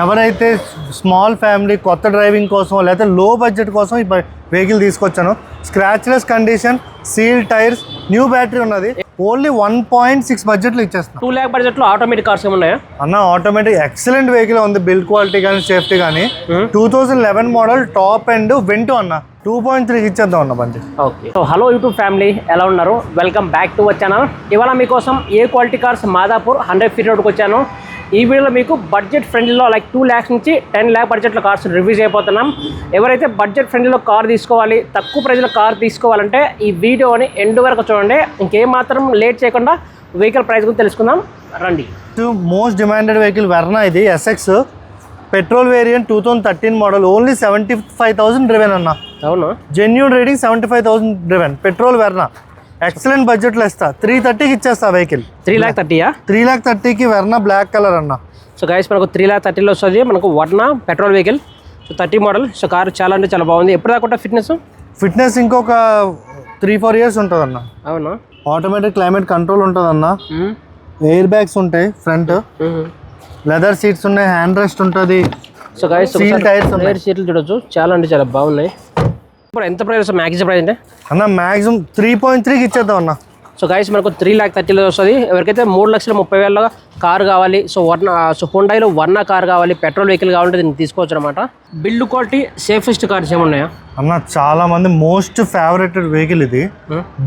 ఎవరైతే small family కొత్త driving కోసం లేకపోతే లో బడ్జెట్ కోసం ఈ వెహికల్ తీసుకొచ్చాను scratchless condition seal tyres new battery ఉన్నది. ఓన్లీ వన్ పాయింట్ సిక్స్ బడ్జెట్లో ఇచ్చేస్తాం టూ ల్యాక్ బడ్జెట్లో ఆటోమేటిక్ కార్స్ ఏమున్నాయా అన్న ఆటోమేటిక్ ఎక్సలెంట్ వెహికల్ ఉంది. బిల్డ్ క్వాలిటీ కానీ సేఫ్టీ కానీ. Two thousand eleven model top end Vento అన్న. టూ పాయింట్ త్రీకి ఇచ్చేద్దాం అన్న బండి. Okay. So hello YouTube family ఎలా ఉన్నారు? Welcome back to channel. ఇవాళ మీకోసం A quality cars Madhapur hundred feet రోడ్కి వచ్చాను ఈ వీడియోలో మీకు బడ్జెట్ ఫ్రెండ్లీలో లైక్ టూ ల్యాక్స్ నుంచి టెన్ ల్యాక్ బడ్జెట్లో కార్స్ రివ్యూ చేయబోతున్నాం. ఎవరైతే బడ్జెట్ ఫ్రెండ్లీలో కార్ తీసుకోవాలి తక్కువ ప్రైజ్లో కార్ తీసుకోవాలంటే ఈ వీడియోని ఎండ్ వరకు చూడండి. ఇంకేం మాత్రం లేట్ చేయకుండా వెహికల్ ప్రైస్ గురించి తెలుసుకుందాం. రండి. మోస్ట్ డిమాండెడ్ వెహికల్ వెర్నా ఇది SX petrol variant two thousand thirteen model only seventy five thousand driven అన్న. అవును? Genuine rating seventy five thousand driven petrol Verna excellent బడ్జెట్లో ఇస్తా. త్రీ థర్టీకి ఇచ్చేస్తా వెహికల్ త్రీ ల్యాక్ థర్టీయా త్రీ ల్యాక్ థర్టీకి వెర్నా బ్లాక్ కలర్ అన్న. సో గైస్ మనకు త్రీ ల్యాక్ థర్టీలో వస్తుంది. మనకు Verna petrol vehicle so thirty model so car చాలా అంటే చాలా బాగుంది. ఎప్పుడు దాకా ఫిట్నెస్ ఫిట్నెస్ ఇంకొక త్రీ ఫోర్ ఇయర్స్ ఉంటుంది అన్న అవునా? ఆటోమేటిక్ క్లైమేట్ కంట్రోల్ ఉంటుంది అన్న ఎయిర్ బ్యాగ్స్ ఉంటాయి ఫ్రంట్ లెదర్ సీట్స్ ఉన్నాయి హ్యాండ్ రెస్ట్ ఉంటుంది. సో గైస్ tires ఉన్నాయి. సీట్లు చూడొచ్చు. చాలా అంటే చాలా బాగున్నాయి. ఇప్పుడు ఎంత ప్రైస్ మ్యాక్సిమం ప్రైస్ అంటే? అన్న మ్యాక్సిమం త్రీ పాయింట్ త్రీకి ఇచ్చేద్దాం అన్న. సో గైస్ మనకు త్రీ ల్యాక్ థర్టీలో వస్తుంది. ఎవరికైతే మూడు లక్షల ముప్పై వేల కార్ కావాలి సో వర్ణ సో హుండాయిలో వర్ణ కార్ కావాలి పెట్రోల్ వెహికల్ కావాలంటే దీన్ని తీసుకోవచ్చు అనమాట బిల్డ్ క్వాలిటీ సేఫెస్ట్ కార్స్ ఏమున్నాయా? అన్న చాలా మంది మోస్ట్ ఫేవరెటెడ్ వెహికల్ ఇది.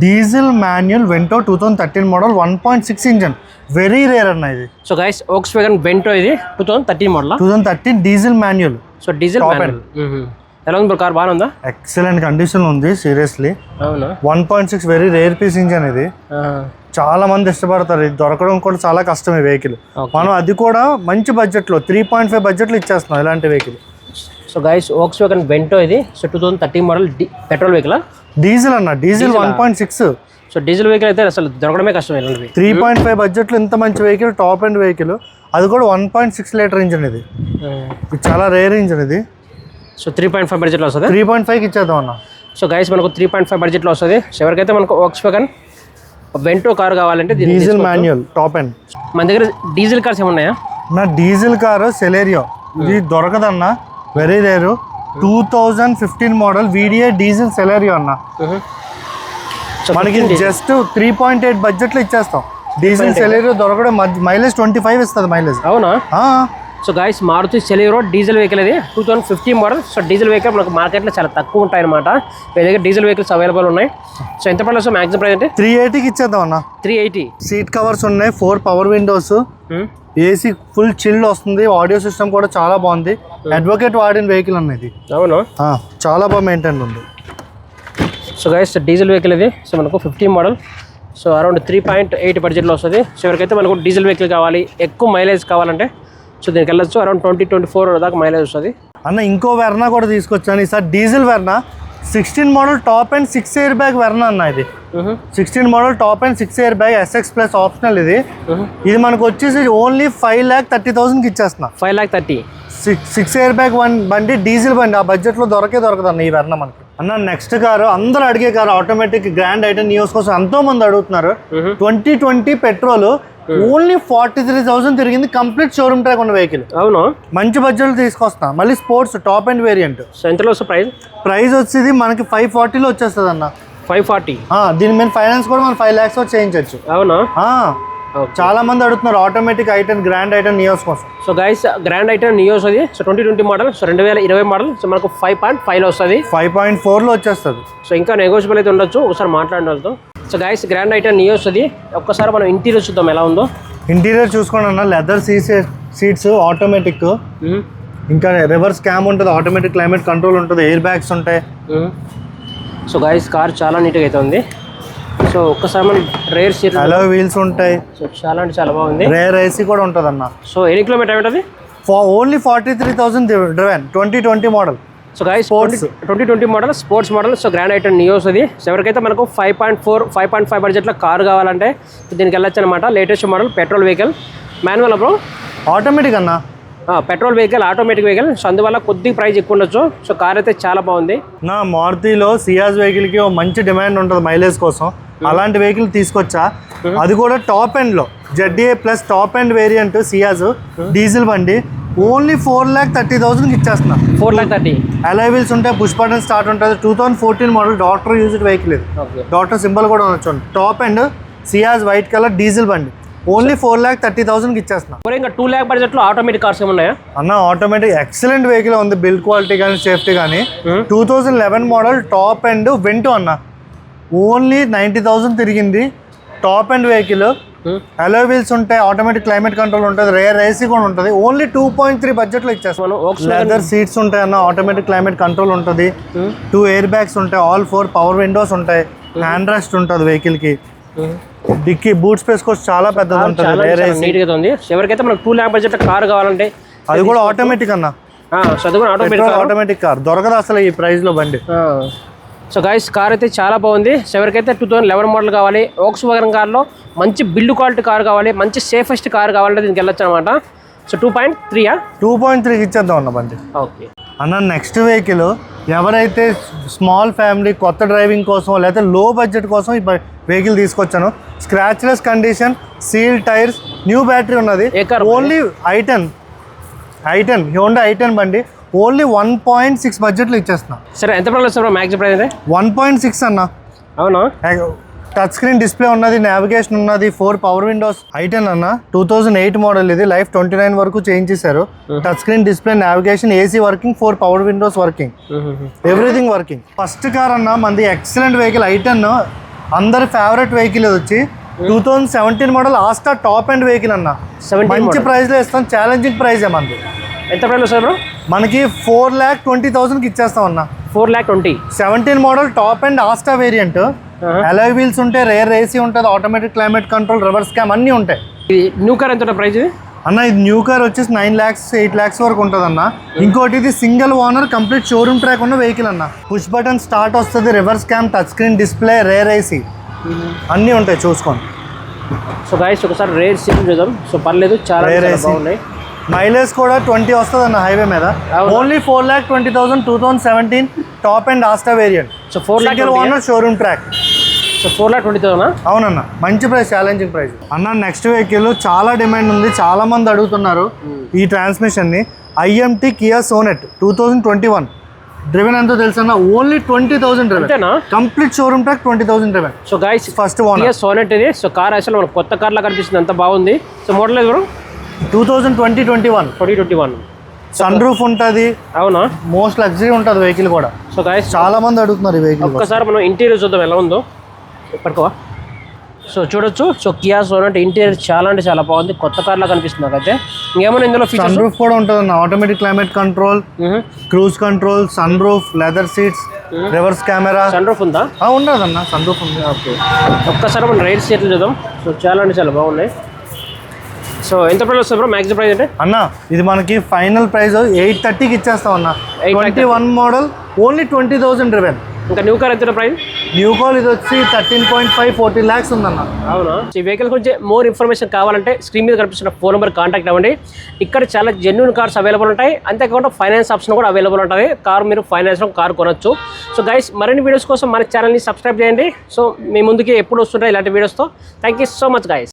Diesel manual Vento two thousand thirteen model one point six engine very rare అన్న ఇది. So guys Volkswagen Vento ఇది two thousand thirteen model two thousand thirteen diesel manual so diesel ఎలా ఉంది car? బాగానే ఉందా? Excellent condition ఉంది seriously అవునా? One point six very rare piece engine ఇది. చాలా మంది ఇష్టపడతారు. ఇది దొరకడం కూడా చాలా కష్టం ఈ వెహికల్. మనం అది కూడా మంచి బడ్జెట్లో త్రీ పాయింట్ ఫైవ్ బడ్జెట్లో ఇచ్చేస్తున్నాం ఇలాంటి vehicle so guys Volkswagen Vento ఇది. So two thousand thirteen model petrol vehicle diesel అన్న diesel one point six so diesel vehicle అయితే అసలు దొరకడమే కష్టం త్రీ పాయింట్ ఫైవ్ బడ్జెట్లో ఇంత మంచి వెహికల్ టాప్ అండ్ వెహికల్ అది కూడా one point six litre engine ఇది. చాలా రేర్ ఇంజన్ ఇది. సో త్రీ పాయింట్ ఫైవ్ బడ్జెట్లో వస్తుంది? త్రీ పాయింట్ ఫైవ్కి ఇచ్చేద్దాం అన్న. సో గైస్ మనకు త్రీ పాయింట్ ఫైవ్ బడ్జెట్లో వస్తుంది. సో ఎవరికైతే మనకు ఓక్స్ వేగన్ బెంటో కార్ కావాలంటే డీజిల్. మాన్యువల్ టాప్ అండ్ మన దగ్గర డీజిల్ కార్స్ ఏమున్నాయా? నా డీజిల్ కారు సెలేరియో ఇది దొరకదన్న. Very rare two thousand fifteen model video diesel Celerio అన్న. సో మనకి జస్ట్ త్రీ పాయింట్ ఎయిట్ బడ్జెట్లో ఇచ్చేస్తాం. డీజిల్ సెలేరియో దొరకడం మైలేజ్ ట్వంటీ ఫైవ్ ఇస్తుంది మైలేజ్ అవునా? So guys Maruti Celerio diesel vehicle ఇది. Two thousand fifteen model so diesel vehicle మనకు మార్కెట్లో చాలా తక్కువ ఉంటాయి అనమాట మీ దగ్గర డీజిల్ వెహికల్స్ అవైలబుల్ ఉన్నాయి. సో ఎంత పడలేదు? సో మ్యాక్సిమం ప్రైస్ అంటే త్రీ ఎయిటీకి ఇచ్చేద్దాం అన్న. త్రీ ఎయిటీ సీట్ కవర్స్ ఉన్నాయి four power windows AC full chilled వస్తుంది. ఆడియో సిస్టమ్ కూడా చాలా బాగుంది. అడ్వకేట్ వాడిన వెహికల్ అన్నది అవును? చాలా బాగా మెయింటైన్ ఉంది. సో గైస్ డీజిల్ వెహికల్ ఇది. సో మనకు fifteen model so around three point eight బడ్జెట్లో వస్తుంది. సో ఎవరికైతే మనకు డీజిల్ వెహికల్ కావాలి ఎక్కువ మైలేజ్ కావాలంటే సో దీనికి వెళ్ళొచ్చు. అరౌండ్ ట్వంటీ ట్వంటీ ఫోర్ దాకా మైలేజ్ వస్తుంది. అన్న ఇంకో వెర్నా కూడా తీసుకొచ్చాను. ఈసారి diesel Verna. Sixteen model top end six airbag Verna అన్న ఇది. Sixteen model top end six airbag SX plus optional ఇది. ఇది మనకు వచ్చేసి ఓన్లీ ఫైవ్ ల్యాక్ థర్టీ థౌసండ్కి ఇచ్చేస్తున్నా. Five lakh thirty six six air bag one బండి డీజిల్ బండి ఆ బడ్జెట్లో దొరకే దొరకదు అన్న ఈ వెర్నా మనకి. అన్న నెక్స్ట్ కారు అందరూ అడిగే కారు ఆటోమేటిక్ గ్రాండ్ ఐటమ్ న్యూస్ కోసం ఎంతో మంది అడుగుతున్నారు twenty twenty petrol only forty three thousand తిరిగింది. కంప్లీట్ షోరూమ్ ట్రాక్ ఉన్న వెహికల్ అవును. మంచి బడ్జెట్ తీసుకొస్తా. మళ్ళీ sports top end variant so ఎంతలో వస్తుంది ప్రైస్ ప్రైస్ వచ్చేది మనకి ఫైవ్ ఫార్టీలో వచ్చేస్తుంది అన్న ఫైవ్ ఫార్టీ దీని మీద ఫైనాన్స్ కూడా మనం ఫైవ్ ల్యాక్స్ చేయించవచ్చు అవునా? చాలా మంది అడుగుతున్నారు automatic i ten grand i ten Nios కోసం. So guys grand i ten Nios అది. So twenty twenty model so రెండు వేల ఇరవై మోడల్ సో మనకు ఫైవ్ పాయింట్ ఫైవ్లో వస్తుంది. ఫైవ్ పాయింట్ ఫోర్లో వచ్చేస్తుంది. సో ఇంకా నెగోషియబుల్ అయితే ఉండొచ్చు. ఒకసారి మాట్లాడిన వాళ్ళతో. So guys grand item Nios అది. ఒక్కసారి మనం ఇంటీరియర్ చూద్దాం ఎలా ఉందో. ఇంటీరియర్ చూసుకోండి అన్న. లెదర్ సీసే సీట్స్ ఆటోమేటిక్ ఇంకా రివర్స్ క్యామ్ ఉంటుంది ఆటోమేటిక్ క్లైమేట్ కంట్రోల్ ఉంటుంది ఎయిర్ బ్యాగ్స్ ఉంటాయి సో గైస్ కార్ చాలా నీట్గా అయితే ఉంది. సో ఒక్కసారి మనం రేర్ సీట్ అలో వీల్స్ ఉంటాయి. సో చాలా అంటే చాలా బాగుంది. రేర్ ఏసీ కూడా ఉంటుంది అన్న సో ఎన్ని కిలోమీటర్ ఏమిటది only forty three thousand driven twenty twenty model so guys sports twenty twenty model sports model so grand item Nios అది సో ఎవరికైతే మనకు five point four five point five బడ్జెట్లో car కావాలంటే దీనికి వెళ్ళొచ్చు అనమాట latest model petrol vehicle manual bro automatic అన్న. Petrol vehicle automatic vehicle so అందువల్ల కొద్దిగా ప్రైస్ ఎక్కువ ఉండొచ్చు. సో కార్ అయితే చాలా బాగుంది. నా మారుతిలో సియాజ్ వెహికల్కి ఓ మంచి డిమాండ్ ఉంటుంది మైలేజ్ కోసం. అలాంటి వెహికల్ తీసుకొచ్చా? అది కూడా టాప్ ఎండ్లో ZDA plus top end variant Ciaz diesel బండి. ఓన్లీ ఫోర్ ల్యాక్ థర్టీ థౌసండ్కి ఇచ్చేస్తున్నా. Four lakh thirty. Alloy wheels ఉంటాయి పుష్ బటన్ స్టార్ట్ ఉంటుంది. Two thousand fourteen model doctor used vehicle ఇది. డాక్టర్ సింబల్ కూడా ఉండొచ్చు top end Ciaz white colour diesel బండి. Only four lakh thirty థౌసండ్కి ఇచ్చేస్తున్నా. ఇంకా టూ ల్యాక్ బడ్జెట్లో ఆటోమేటిక్ కార్స్ ఏమున్నాయా అన్న ఆటోమేటిక్ ఎక్సలెంట్ వెహికల్ ఉంది. బిల్డ్ క్వాలిటీ కానీ సేఫ్టీ కానీ. Hmm. Two thousand eleven model top end Vento అన్న. ఓన్లీ నైంటీ థౌసండ్ తిరిగింది. Top end vehicle alloy wheels ఉంటాయి ఆటోమేటిక్ క్లైమేట్ కంట్రోల్ ఉంటుంది రేర్ ఏసీ కూడా ఉంటుంది. ఓన్లీ టూ పాయింట్ త్రీ బడ్జెట్లో ఇచ్చేస్తాం మనం ఓక్స్ లెదర్ సీట్స్ ఉంటాయి అన్న ఆటోమేటిక్ క్లైమేట్ కంట్రోల్ ఉంటుంది. టూ ఎయిర్ బ్యాగ్స్ ఉంటాయి ఆల్ ఫోర్ పవర్ విండోస్ ఉంటాయి. హ్యాండ్ రెస్ట్ ఉంటుంది వెహికల్కి. డిక్కీ బూట్ స్పేస్ కోసం చాలా పెద్దది ఉంటుంది. ఏసీ నీట్గా ఉంది. ఎవరికైతే మనకు టూ ల్యాక్ బడ్జెట్ కార్ కావాలంటే అది కూడా ఆటోమేటిక్ అన్న. చదువుకుని ఆటోమేటిక్ ఆటోమేటిక్ కార్ దొరకదు అసలు ఈ ప్రైస్లో బండి. సో గైస్ కార్ అయితే చాలా బాగుంది. ఎవరికైతే టూ థౌసండ్ లెవెన్ మోడల్ కావాలి ఓక్స్ వాగన్ కార్లో మంచి బిల్డ్ క్వాలిటీ కార్ కావాలి మంచి సేఫెస్ట్ కార్ కావాలంటే దీనికి వెళ్ళొచ్చు అనమాట సో టూ పాయింట్ త్రీయా టూ పాయింట్ త్రీకి ఇచ్చేద్దాం అన్న బండి. ఓకే అన్న నెక్స్ట్ వెహికల్ ఎవరైతే స్మాల్ ఫ్యామిలీ కొత్త డ్రైవింగ్ కోసం లేకపోతే లో బడ్జెట్ కోసం ఈ వెహికల్ తీసుకొచ్చాను scratchless condition seal tyres new battery ఉన్నది? Only i ten i ten Honda i ten బండి. ఓన్లీ వన్ పాయింట్ సిక్స్ బడ్జెట్లో ఇచ్చేస్తున్నా. సరే ఎంత ప్రైస్ వస్తుంది మ్యాక్స్ ప్రైస్ అయితే? వన్ పాయింట్ సిక్స్ అన్న. అవునా? టచ్ స్క్రీన్ డిస్ప్లే ఉన్నది నావిగేషన్ ఉన్నది ఫోర్ పవర్ విండోస్ ఐటెన్ అన్న. టూ థౌజండ్ ఎయిట్ మోడల్ ఇది. లైఫ్ ట్వంటీ నైన్ వరకు చేంజ్ చేశారు. Touch screen display navigation AC working four power windows working everything working first car అన్న మంది ఎక్సలెంట్ వెహికల్ ఐటెన్ అందరి ఫేవరెట్ వెహికల్ వచ్చి two thousand seventeen model Asta top end vehicle అన్న. మంచి ప్రైస్లో ఇస్తాం. ఛాలెంజింగ్ ప్రైస్ మంది. ఎంత ప్రైస్ వస్తుంది బ్రో? మనకి ఫోర్ ల్యాక్ ట్వంటీ థౌసండ్కి ఇచ్చేస్తాం అన్న. Four lakh twenty seventeen model top end Asta variant alloy wheels ఉంటాయి రేర్ ఏసీ ఉంటుంది automatic climate control reverse cam అన్నీ ఉంటాయి. ఇది న్యూ కార్ ఎంత ప్రైస్ ఇది? అన్న ఇది న్యూ కార్ వచ్చేసి నైన్ ల్యాక్స్ ఎయిట్ ల్యాక్స్ వరకు ఉంటుంది అన్న. ఇంకోటి ఇది single owner complete showroom track ఉన్న వెహికల్ అన్న. పుష్ బటన్ స్టార్ట్ వస్తుంది reverse cam touch screen display rear AC అన్నీ ఉంటాయి చూసుకోండి సో గాయస్ ఒకసారి రేట్ సీన్ చూద్దాం. సో పర్లేదు చాలా AC. బాగున్నాయి. మైలేజ్ కూడా ట్వంటీ వస్తుంది అన్న హైవే మీద? Only four lakh twenty thousand two thousand seventeen top end Asta variant so four lakh owner showroom track four lakh twenty thousand అవునన్న మంచి ప్రైస్ ఛాలెంజింగ్ ప్రైస్. అన్న నెక్స్ట్ వెహికల్ చాలా demand ఉంది చాలా మంది అడుగుతున్నారు ఈ ట్రాన్స్మిషన్ని. IMT Kia Sonet two thousand twenty one driven ఎంతో తెలుసన్న? Only twenty thousand driven complete showroom track twenty thousand driven so guys first TS Sonet ఇది. సో కార్ అసలు మనకు కొత్త కార్ లా కనిపిస్తుంది అంత బాగుంది. So model bro? Two thousand twenty twenty one twenty twenty one sun roof ఉంటుంది. అవునా? మోస్ట్ లగ్జరీ ఉంటుంది వెహికల్ కూడా. సో గాయస్ చాలా మంది అడుగుతున్నారు ఈ వెహికల్ ఒక్కసారి మనం ఇంటీరియర్ చూద్దాం ఎలా ఉందో. పట్టుకోవా సో చూడొచ్చు. సో కియా సోనెట్ ఇంటీరియర్ చాలా అంటే చాలా బాగుంది. కొత్త కార్ లా కనిపిస్తుంది నాకైతే. ఇంకేమైనా ఇందులో సన్ ఫీచర్స్ రూఫ్ కూడా ఉంటుంది అన్న automatic climate control cruise control sun roof leather seats reverse camera sun roof ఉందా? ఉండదు అన్న సన్ రూఫ్ ఉంది ఓకే. ఒక్కసారి మనం రైట్ సీట్లు చూద్దాం. సో చాలా అంటే చాలా బాగున్నాయి. సో ఎంత ప్రైస్ వస్తుంది బ్రో మ్యాక్సిమం ప్రైస్ అంటే? అన్న ఇది మనకి ఫైనల్ ప్రైస్ ఎయిట్ థర్టీకి ఇచ్చేస్తాం అన్న. 830. Twenty one model only twenty thousand driven ఇంకా న్యూ కార్ ఎంత ప్రైస్ న్యూ కాల్ ఇది వచ్చి thirteen point five forty lakhs ఉందన్న. అవునా? ఈ వెహికల్ గురించి మోర్ ఇన్ఫర్మేషన్ కావాలంటే స్క్రీన్ మీద కనిపిస్తున్న ఫోన్ నెంబర్ కాంటాక్ట్ అవ్వండి. ఇక్కడ చాలా జెన్యున్ కార్స్ అవైలబుల్ ఉంటాయి. అంతేకాకుండా ఫైనాన్స్ ఆప్షన్ కూడా అవైలబుల్ ఉంటుంది. కార్ మీరు ఫైనాన్స్లో కార్ కొనొచ్చు. సో గైస్ మరిన్ని వీడియోస్ కోసం మన ఛానల్ని సబ్స్క్రైబ్ చేయండి. సో మీ ముందుకి ఎప్పుడు వస్తుంటాయి ఇలాంటి వీడియోస్తో thank you so much guys